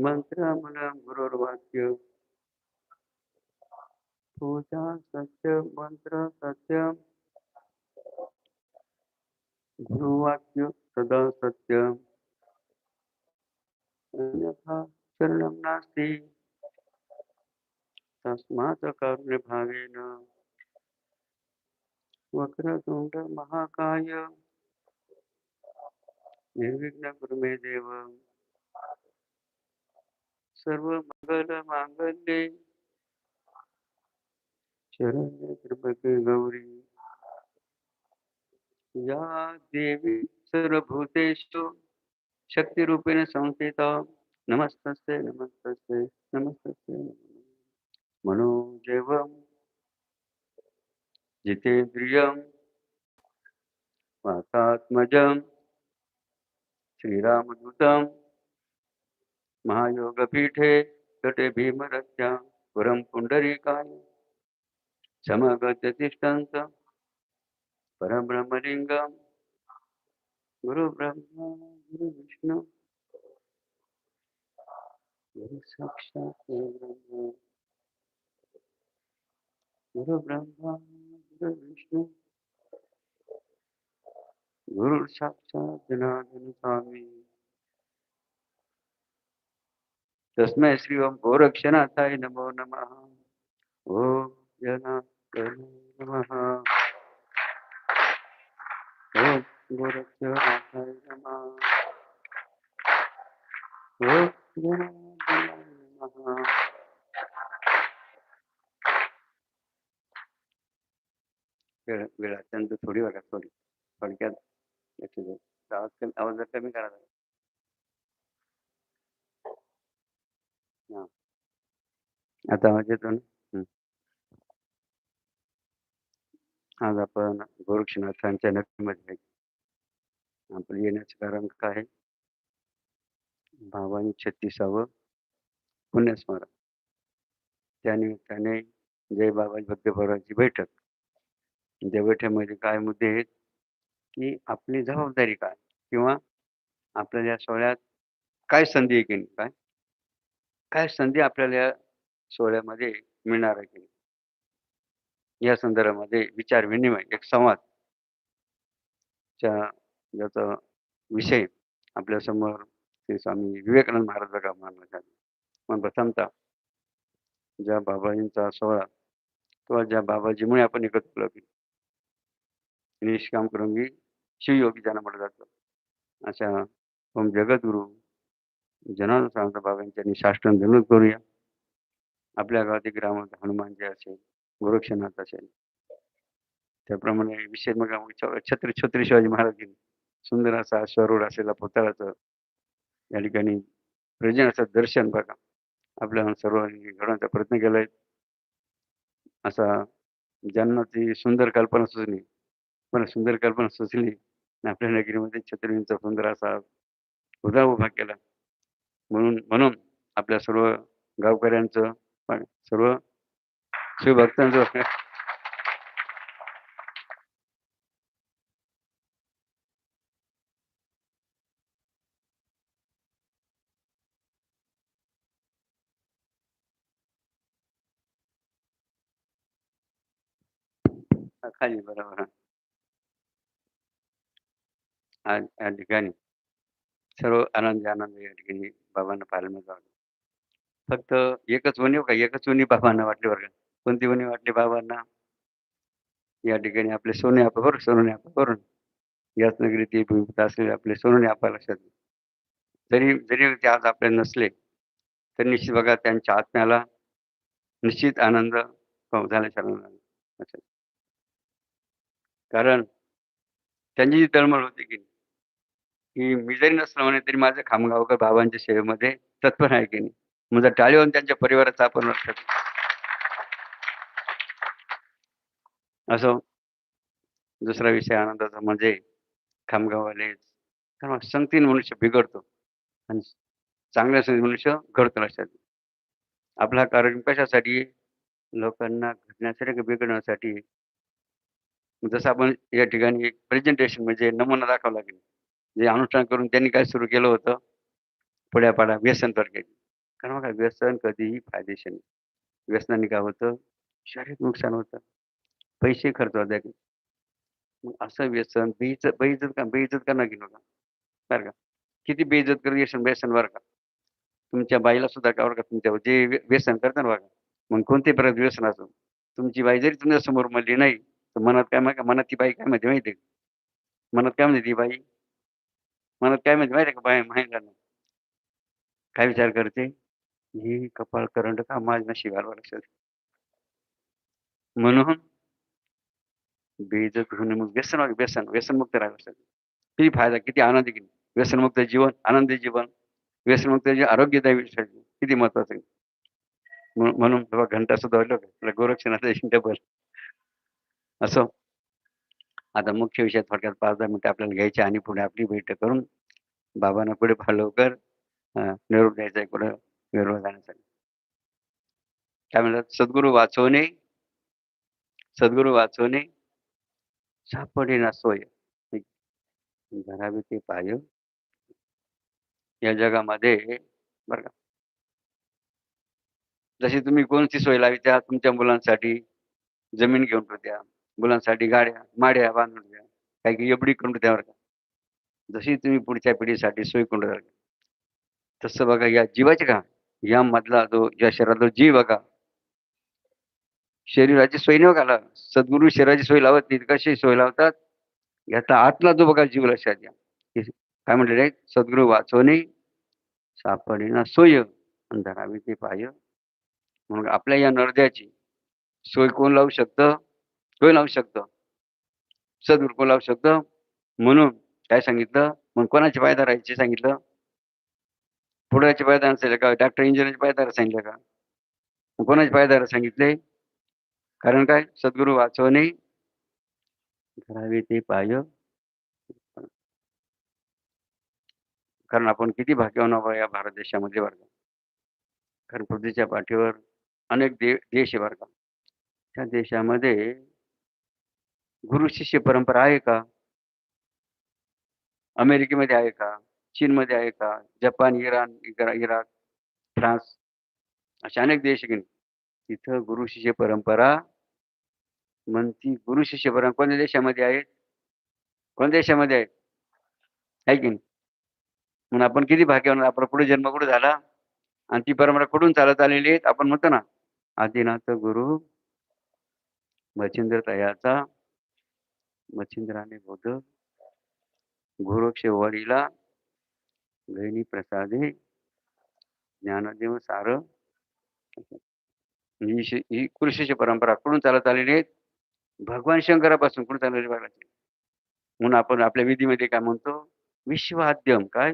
मंत्रमूलं गुरुर्वाक्य। पूजा सत्य, मंत्र सत्य। गुरुवाक्य सदा सत्य। अन्यथा शरणं नास्ति। तस्मात् कारुण्यभावेन वक्रतुण्ड महाकाय निर्विघ्न कुरु मे देव। सर्व मंगल मांगल्ये. शरण्य त्र्यंबके गौरी. या देवी सर्वभूतेषु शक्तिरूपेण संस्थिता नमस्तस्ते नमस्तस्ते नमस्तस्ते मनोजेवं जितेन्द्रियं मातात्मजं श्रीरामदूतं महायोगपीठे तटे भीमरत्या पुरं समगत्य तिष्ठन्त परब्रह्मलिङ्गं गुरुब्रह्मा, गुरुविष्णु। गुरुसाक्षात् परब्रह्म गुरुब्रह्मा, गुरुविष्णु। गुरुसाक्षात् जनार्दन स्वामी। तस्मै श्री ओम गोरक्षनाथाय नमो नमः। ओम जनार्दन ओम गोरक्षनाथाय नमः। ओम वेळ अत्यंत थोडी बघा थोडी. थोडक्यात आवाज़ आवाज़ कमी करा हा. आता आवाज येतो ना हं. आज आपण गोरक्षनाथांच्या नगरीमध्ये आपलं येण्याचं कारण काय आहे? भावानी छत्तीसावं पुण्यस्मरण त्यानिमित्ताने जय बाबाजी भक्त बैठक. त्या बैठकीमध्ये काय मुद्दे आहेत? की आपली जबाबदारी काय? किंवा आपल्याला या सोहळ्यात काय संधी आहे की नाही? काय? काय संधी आपल्याला या सोहळ्यामध्ये मिळणार आहे? की या संदर्भामध्ये विचार विनिमय एक संवाद च्या ज्याचा विषय आपल्यासमोर श्री स्वामी विवेकानंद महाराज बघा मानण्यात पण प्रथमतः ज्या बाबाजींचा सोहळा किंवा ज्या बाबाजीमुळे आपण एकत्र निष्काम करून शिवयोगी ज्यांना म्हटलं जातं अशा ओम जगद्गुरु जनार्दन सांगता बाबांच्या शास्त्र धन्यवाद करूया. आपल्या गावातील ग्रामात ग्रामात हनुमानजी असेल गोरक्षनाथ असेल त्याप्रमाणे विशेष मग छत्री छत्री शिवाजी महाराजांनी सुंदर असा स्वरूढ असलेला पुतळाचं या ठिकाणी प्रजन दर्शन बघा. आपल्या सर्वांनी घडवण्याचा प्रयत्न केलाय. असा ज्यांना ती सुंदर कल्पना सुचली पण सुंदर कल्पना सुचली आणि आपल्या नगरीमध्ये छत्रींचा सुंदर असा उदा उभा केला. म्हणून म्हणून आपल्या सर्व गावकऱ्यांचं पण सर्व शिवभक्तांचं. खाली बरोबर. आज या ठिकाणी. सर्व आनंदी आनंद या ठिकाणी बाबांना पाहायला मिळत फक्त एकच वणी हो का? एकच वणी बाबांना वाटली बरं का? कोणती वणी वाटली बाबांना? या ठिकाणी आपले सोने आप बरोबर सोने आप बरोबर याच नगरीत भूमिका असलेले आपले सोनूने आपा लक्षात जरी जरी ते आज आपले नसले तर निश्चित बघा त्यांच्या आत्म्याला निश्चित आनंद हो, झाल्याच्या कारण त्यांची जी तळमळ होती की की मी जरी नसलं म्हणे तरी माझं खामगावकर बाबांच्या सेवेमध्ये तत्पर आहे की नाही? म्हणजे टाळीवरून त्यांच्या परिवाराचा आपण लक्षात असो दुसरा विषय आनंदाचा म्हणजे खामगाववाले कारण संगतीन मनुष्य बिघडतो आणि चांगल्या संगीत मनुष्य घडतो लक्षात. आपला कार्यक्रम कशासाठी? लोकांना घडण्यासाठी बिघडण्यासाठी? जसं आपण या ठिकाणी एक प्रेझेंटेशन म्हणजे नमुना दाखवा लागेल जे अनुष्ठान करून त्यांनी काय सुरू केलं होतं पुढ्यापाडा व्यसन केली कारण बघा व्यसन कधीही फायदेशीर नाही. व्यसनाने काय होतं? शारीरिक नुकसान होतं. पैसे खर्च होतात. मग असं व्यसन बेइज्जत बेइज्जत का बेइज्जत का नाही का बरं का. किती बेइज्जत करत व्यसन व्यसन बरं का. तुमच्या बाईला सुद्धा का बरं का तुमच्या जे व्य व्यसन करतात ना बघा, मग कोणते प्रकार व्यसन असो, तुमची बाई जरी तुमच्यासमोर म्हणली नाही, तर मनात काय माहिती मनात ती बाई काय म्हणते माहिती आहे मनात काय म्हणते ती बाई? मला काय म्हणते माहिती का बाय माहिती काय विचार करते? ही कपाळ करंट का माझ्या शिवायला लक्षात म्हणून बेइज्जत होणे मग व्यसन व्यसन व्यसनमुक्त राहावं किती फायदा, किती आनंद किती व्यसनमुक्त जीवन, आनंदी जीवन, व्यसनमुक्त जे आरोग्यदायी किती महत्वाचं आहे. म्हणून बाबा घंटा सुद्धा वाजला का? गोरक्षनाथ डबल. असं. आता मुख्य विषयात थोडक्यात 5-10 मिनिटं आपल्याला घ्यायची आणि पुढे आपली भेट करून बाबांना पुढे फालवकर निरोप द्यायचा आहे निरोप जाण्यासाठी. काय म्हणतात? सद्गुरू वाचवणे सद्गुरू वाचवणे सापडेना सोय. धरावे ते पाय या जगामध्ये बरं का. जशी तुम्ही कोणती सोय लावी त्या तुमच्या मुलांसाठी जमीन घेऊन ठेवत्या, मुलांसाठी गाड्या, माड्या बांधून द्या काही एफ-डी करून ठेवत्या बरं का. जशी तुम्ही पुढच्या पिढीसाठी सोय करून ठेवता, तसं बघा या जीवाची का मधला जो या शरीरातला जीव बघा शरीराची सोय नाही हो बघा सद्गुरू शरीराची सोय लावत नाही कशी सोय लावतात? याचा आतला जो बघा जीव लक्षात घ्या. काय म्हटलेलं आहे? सद्गुरू वाचवणे सापडेना सोय आणि ते पाय. म्हणून आपल्या या नरद्याची सोय कोण लावू शकतं? कोण लावू शकतं? सद्गुरू कोण लावू शकतं? म्हणून काय सांगितलं? मग कोणाचे पाय राहायचे सांगितलं? पुढाचे पाय धरायला सांगितलं का? डॉक्टर इंजिनियरचे पायदार सांगितलं का? मग कोणाचे पाय सांगितले? कारण काय? सद्गुरू वाचवणे करावे ते पाय. कारण आपण किती भाग्यवान आहोत या भारत देशामध्ये वर्ग कारण पृथ्वीच्या पाठीवर अनेक दे देश आहे त्या देशामध्ये गुरु शिष्य परंपरा आहे का? अमेरिकेमध्ये आहे का? चीनमध्ये आहे का? जपान, इराण, इराक, फ्रान्स असे अनेक देश आहे तिथं गुरु शिष्य परंपरा म्हणती गुरु शिष्य परंपरा कोणत्या देशामध्ये आहेत? कोणत्या देशामध्ये आहेत? आहे की नाही? म्हणून आपण किती भाग्यवान आपला पुढे जन्म कुठे झाला आणि ती परंपरा कुठून चालत आलेली आहे? आपण म्हणतो ना आदिनाथ गुरु मच्छिंद्र तयाचा मच्छिंद्राने बोध गोरक्षवाडीला गहिनी प्रसादे ज्ञानदेव सार ही ही कृषीची परंपरा कुठून चालत आलेली आहे? भगवान शंकरापासून कुठून चाललेली बघायची म्हणून आपण आपल्या विधीमध्ये काय म्हणतो? विश्वाद्यम काय?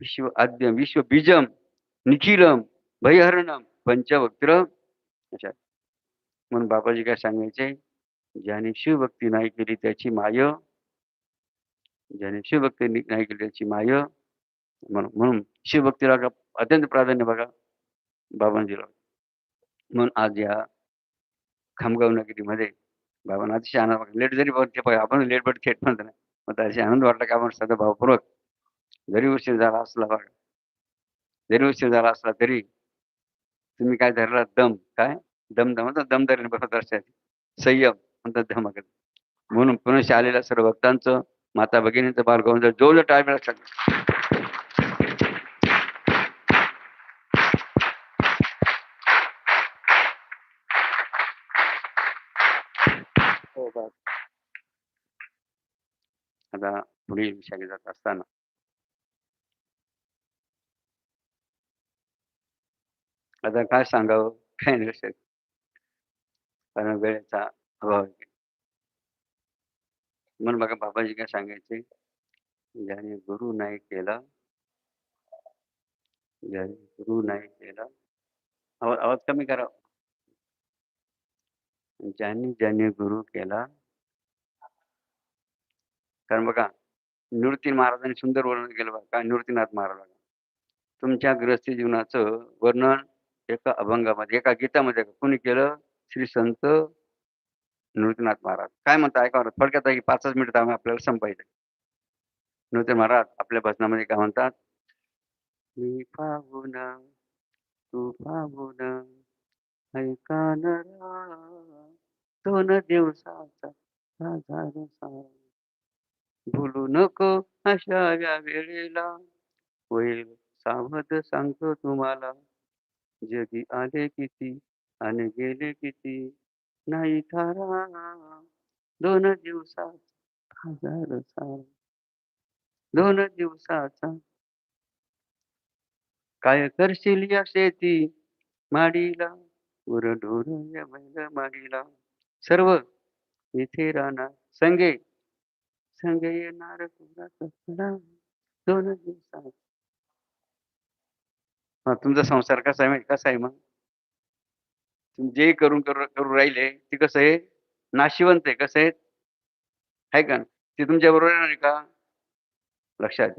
विश्व आद्यम, विश्व बीजम, निखिलम, भयहरणम, पंचवक्त्र अशा. म्हणून बाबाजी काय सांगायचे? ज्याने शिवभक्ती नाही केली त्याची माय ज्याने शिवभक्ती नाही केली त्याची माय म्हणून म्हणून शिवभक्तीला अत्यंत प्राधान्य बघा बाबांनी दिलं. म्हणून आज या खामगाव नगरीमध्ये बाबांना अतिशय आनंद लेट जरी बघते आपण लेट बट थेट म्हणतो ना. मग अतिशय आनंद वाटला का आपण सदा भावपूर्वक जरी उशीर झाला असला बघा. जरी उशीर झाला असला तरी तुम्ही काय धरला? दम. काय? दम दम दम धरले बघा असतात संयम. धमक म्हणून पुन्हा आलेल्या सर्व भक्तांचं माता भगिनींचं बालगोविंद जो जो टाइम मिळाला हो, आता पुढील विषयाकडे जात असताना. आता काय सांगावं? काय नाही कारण वेळेचा होय आहे. म्हणून बघा बाबाजी काय सांगायचे? ज्याने गुरु नाही केला ज्याने गुरु नाही केला आवाज आवाज कमी करा. ज्याने ज्याने गुरु केला कारण बघा निवृत्ती महाराजांनी सुंदर वर्णन केलं बघा काय निवृत्तीनाथ महाराज तुमच्या गृहस्थी जीवनाचं वर्णन एका अभंगामध्ये एका गीतामध्ये कोणी केलं श्री संत नृत्यनाथ महाराज. काय म्हणता ऐका थोडक्यात की पाचच मिनिट आम्ही आपल्याला संपायचं नृत्य महाराज आपल्या भजनामध्ये काय म्हणतात? मी पाहून तू पाहून ऐका नरा दोन दिवसाचा भुलू नको अशा या वेळेला होईल सावध सांगतो तुम्हाला. जगी आले किती आणि गेले किती नाही थारा. दोन दिवसात हजार सारा दोन दिवसाचा. काय करशील या शेती? माडीला. उरडूर या बैल माडीला. सर्व इथे राहणार. संगे. संगे येणार तुला दोन दिवसात. हा तुमचा संसार कसा आहे कसा आहे मग? जे करून करू राहिले ते कसं आहे? नाशिवंत आहे कसं आहे? आहे का ते तुमच्या बरोबर येणार का? लक्षात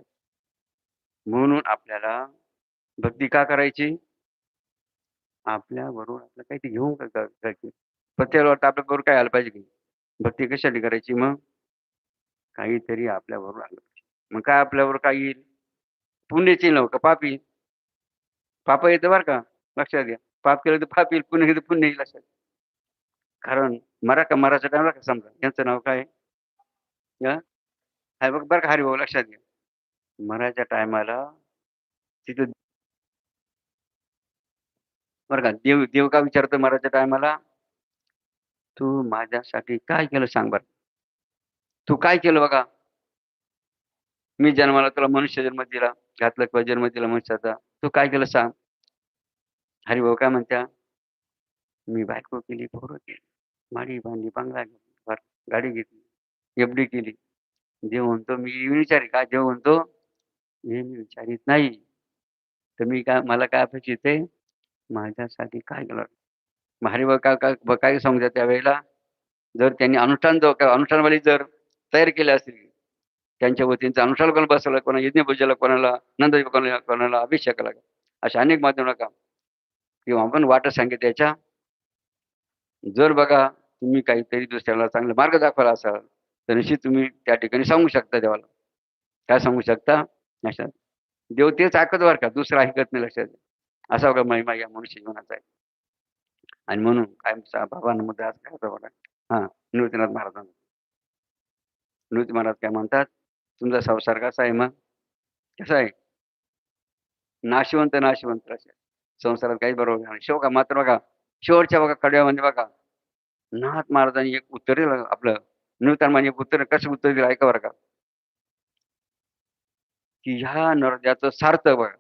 म्हणून आपल्याला भक्ती का करायची? आपल्या बरोबर आपलं काही ते घेऊन प्रत्येक वाटतं आपल्या बरोबर काय आलं पाहिजे की? भक्ती कशासाठी करायची मग? काहीतरी आपल्या बरोबर आलं पाहिजे. मग काय आपल्याबरोबर काय येईल? पुण्याची नव हो का? पाप पाप येतं बरं का? लक्षात घ्या. पाप केलं तर पाप येईल पुन्हा केलं तर येईल लक्षात कारण मरा का मराचा टाइमला का समजा? यांचं नाव काय? हाय बघ बरं का हरी भाऊ लक्षात घ्या मराच्या टायमाला तिथं बरं का देव देव का विचारतो मराच्या टायमाला? तू माझ्यासाठी काय केलं सांग बर. तू काय केलं बघा? मी जन्माला तुला मनुष्य जन्म दिला घातला किंवा जन्म दिला मनुष्याचा. तू काय केलं सांग? हरिभाऊ काय म्हणत्या? मी बायको केली पोरं केली माडी बांधली बंगला घेतली गाडी घेतली एफडी केली. देव म्हणतो मी विचारी का? देव म्हणतो हे मी विचारित नाही. तर मी काय मला काय अपेक्षित आहे? माझ्यासाठी काय केलं मग का काय काय ब- काय सांगतात त्यावेळेला जर त्यांनी अनुष्ठान जो काय अनुष्ठानवाली जर तयार केले असतील त्यांच्या वतीनं अनुष्ठान कोणाला बसवलं कोणा यज्ञपूजेला कोणाला नंद कोणाला कोणाला अभिषेकाला अशा अनेक माध्यम काम किंवा आपण वाट सांगित त्याच्या. जर बघा तुम्ही काहीतरी दुसऱ्याला चांगला मार्ग दाखवला असाल तर निश्चित तुम्ही त्या ठिकाणी सांगू शकता देवाला. काय सांगू शकता? अशा देव तेच ऐकत बर का दुसरं ऐकत नाही लक्षात? असा बघा महिमा या मनुष्य जीवनाचा आहे. आणि म्हणून काय बाबांना मुद्दा आज काय होता बघा. हा नृत्यनाथ महाराजांना नृत्य महाराज काय म्हणतात? तुमचा संसार कसा आहे मग. कसा आहे? नाशिवंत नाशिवंत असे संसारात काही बरोबर नाही. शेवका मात्र बघा शेवटच्या बघा कडव्यामध्ये बघा नाथ महाराजांनी एक उत्तर दिलं आपलं नृत्य म्हणजे एक उत्तर कसं उत्तर दिलं ऐका बरं का. की ह्या नरद्याचं सार्थक बघा.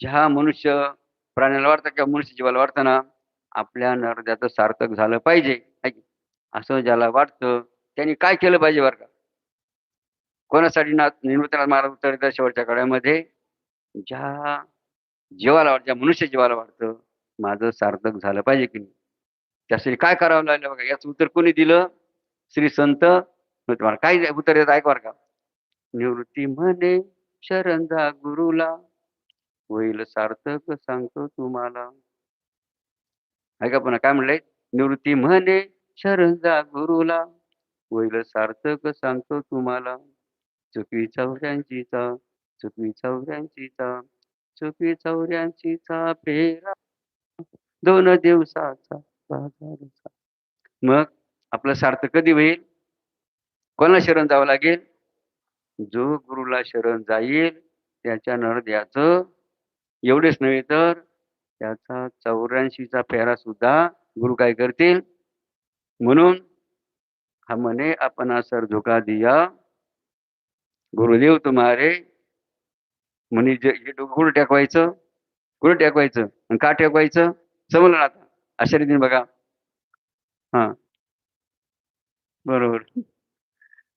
ज्या मनुष्य प्राण्याला वाढतं किंवा मनुष्य जीवाला वाढतं ना आपल्या नरद्याचं सार्थक झालं पाहिजे असं ज्याला वाटतं त्यांनी काय केलं पाहिजे बरं का? कोणासाठी नाथ निवृत्तीनाथ महाराज उत्तर देतात शेवटच्या कड्यामध्ये? ज्या जीवाला वाटतं ज्या मनुष्य जीवाला वाटतं माझं सार्थक झालं पाहिजे की नाही? त्यासाठी काय करावं लागलं बघा? याचं उत्तर कोणी दिलं? श्री संत तुम्हाला काय उत्तर येत ऐक बरं का. निवृत्ती म्हणे शरण जा गुरुला. होईल सार्थक सांगतो तुम्हाला. ऐका पुन्हा काय म्हणलंय? निवृत्ती म्हणे शरण जा गुरुला. होईल सार्थक सांगतो तुम्हाला. चुकी चौऱ्यांचीचा चुकी चौऱ्यांचीचा चुकी चौऱ्यांचीचा फेरा. दोन दिवसाचा बाजारचा. मग आपलं सार्थ कधी होईल? कोणाला शरण जावं लागेल? जो गुरुला शरण जाईल त्याच्या नरद्याच. एवढेच नव्हे तर त्याचा चौऱ्याऐंशीचा फेरा सुद्धा गुरु काय करतील? म्हणून हा म्हणे आपण सर धोका दिया. गुरुदेव तुम्हारे म्हणे जे हे डोकं कुठं टेकवायचं कुठं टेकवायचं आणि का टेकवायचं? समजलं ना आता? अशा रीतीने बघा. हा. बरोबर.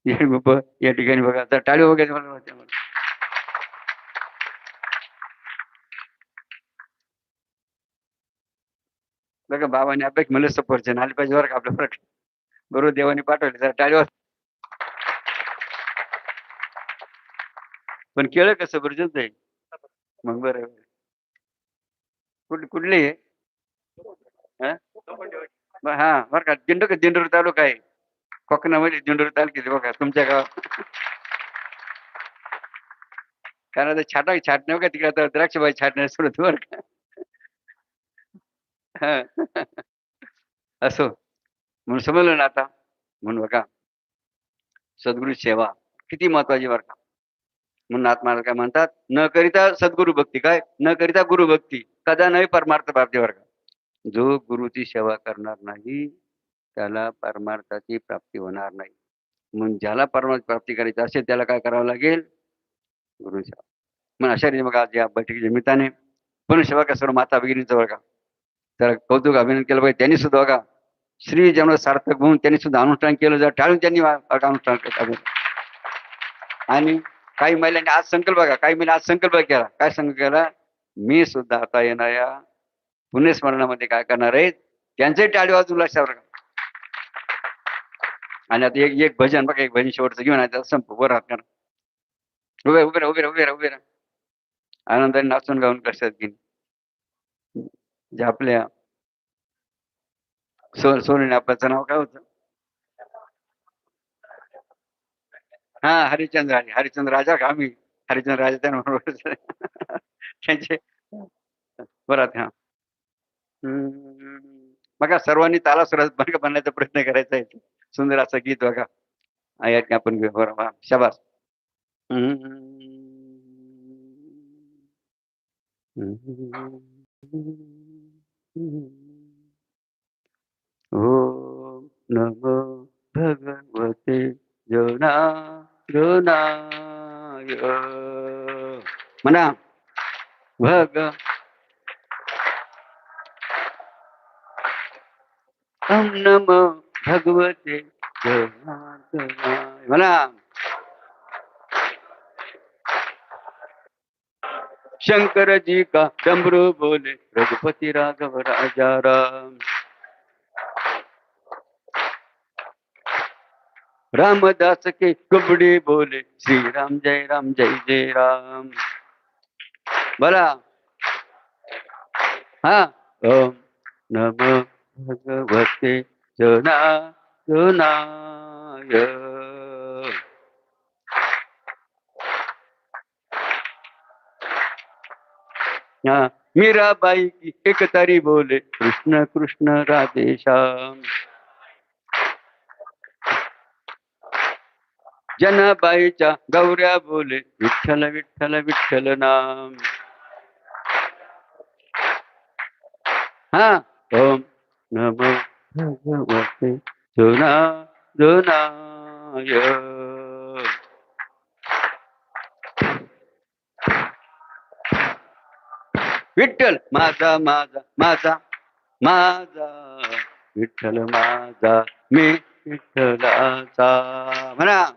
या या ठिकाणी बघा. आता टाळी वगैरे मला बघा बाबाने अपेक्षा मला सफरचंद आले पाहिजे बरं का आपल्या बरं बरोबर देवाने पाठवले तर टाळीवर पण केलं कसं? सफरचंद आहे. मग बरं कुठ कुठली आहे? हा? ब- हा बरं का. दिंडोर दिंडोर तालुका आहे. कोकणामध्ये दिंडोर तालुक्यात बघा तुमच्या गावात. कारण आता छाटा छाटणे का तिकडे आता द्राक्षबाई छाटणे सुरू होते बर का. असो. म्हणून समजलं ना आता. म्हणून बघा. सद्गुरू सेवा. किती महत्वाची बरं का. म्हणून आत्माला काय म्हणतात न करिता सद्गुरु भक्ती. काय? न करिता गुरु भक्ती. कदा नाही परमार्थ प्राप्ती वर्ग. जो गुरुची सेवा करणार नाही त्याला परमार्थाची प्राप्ती होणार नाही. म्हणून ज्याला परमार्थ प्राप्ती करायची असेल त्याला काय करावं लागेल? गुरु सेवा. मग अशा रीती बघा या बैठकीच्या निमित्ताने पण सेवा का सर्व माता भगिनीचं बघा. तर कौतुक अभिनंदन केलं पाहिजे. त्यांनी सुद्धा बघा श्री जन्म सार्थक म्हणून त्यांनी सुद्धा अनुष्ठान केलं जर टाळून त्यांनी अनुष्ठान आणि काही महिलांनी आज संकल्प बघा काही महिला आज संकल्प केला काय संकल्प केला मी सुद्धा आता येणाऱ्या पुण्यस्मरणामध्ये काय करणार आहे? त्यांचे टाळी वाजून लक्षावर आणि आता एक एक भजन बघा एक भजन शेवटचं घेऊन आता संप. उभं राहत करा उभे उभे उभे उभे उभे आनंदाने नाचून गाऊन लक्षात घेईन. जे आपल्या सो सोने आपल्याचं नाव काय होतं? हा हरिश्चंद्र राजे हरिचंद्र राजा का? आम्ही हरिश्चंद्र राजा त्यांना त्यांचे बरात हा. बघा सर्वांनी ताला सुरात बरं बनण्याचा प्रयत्न करायचा आहे. सुंदर असं गीत बघा. ऐक आपण बरोबर शबास. ओम नमो भगवते. कृष्णाय म्हणा भग। नम भगवते म्हणा। शंकर जी का डमरू बोले रघुपति राघव राजा राम। रामदास के कुबड़े बोले श्री राम जय राम, जय जय राम। बोला। हा। ओम नमो भगवते जनार्दनाय हा। मीराबाई की एक तारी बोले, कृष्ण कृष्ण, राधे, श्याम। जनाबाईच्या गौऱ्या बोले विठ्ठल विठ्ठल विठ्ठल नाम. हा ओम नम भगवते जुना जुनाय विठ्ठल माझा माझा माझा माझा. विठ्ठल माझा मी विठ्ठलाचा. म्हणा.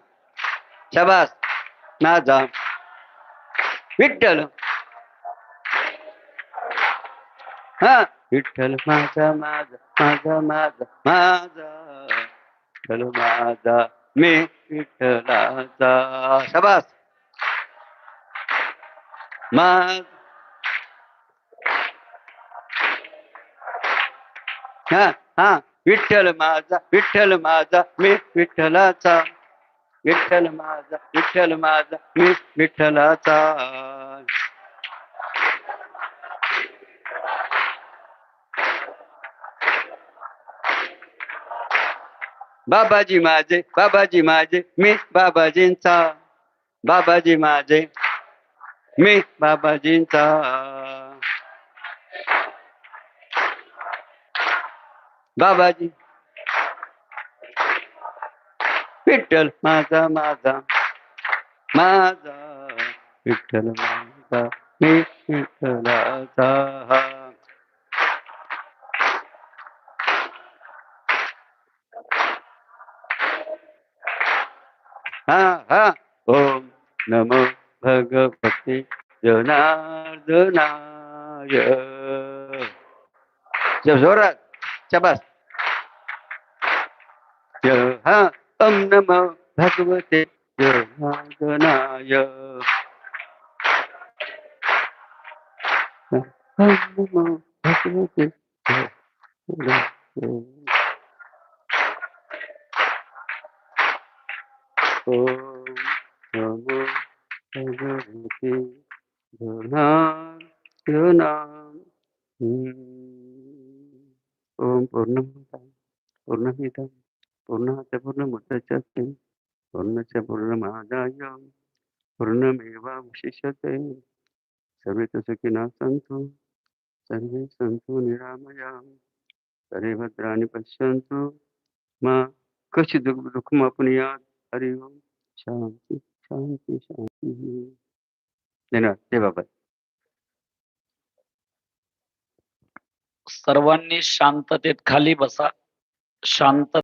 शाबास. माझा विठ्ठल. हा. विठ्ठल माझा माझा माझा माझा माझा. विठ्ठल माझा. मी विठ्ठलाचा. शाबास. माझ हा हा. विठ्ठल माझा विठ्ठल माझा. मी विठ्ठलाचा. विठ्ठल माझा विठ्ठल माझा मी विठ्ठलाचा बाबाजी माझे बाबाजी माझे मी बाबाजींचा बाबाजी माझे मी बाबाजींचा बाबाजी विठ्ठल माझा माझा माझा विठ्ठल माझा मी विठ्ठलाचा हा हा ओम नमो भगवते जनार्दनाय जब जोरात शाबास य- हा ओम नमो भगवते जनार्दनाय ओम नमो भगवते जनार्दनाय. ओम नमो भगवते जनार्दनाय. हम्म. पूर्णमदाय पूर्णमिदं पूर्णात् पूर्णमुदच्यते पूर्णस्य पूर्णमादाय पूर्णमेवावशिष्यते सर्वे सुखिनः सन्तु, सर्वे सन्तु निरामयाः। सर्वे भद्राणि दुःख दुःखमापनुयात्, हरि ओम शांती शांती शांती धन्यवाद। जय बाबा। शांततेत खाली बसा। शांत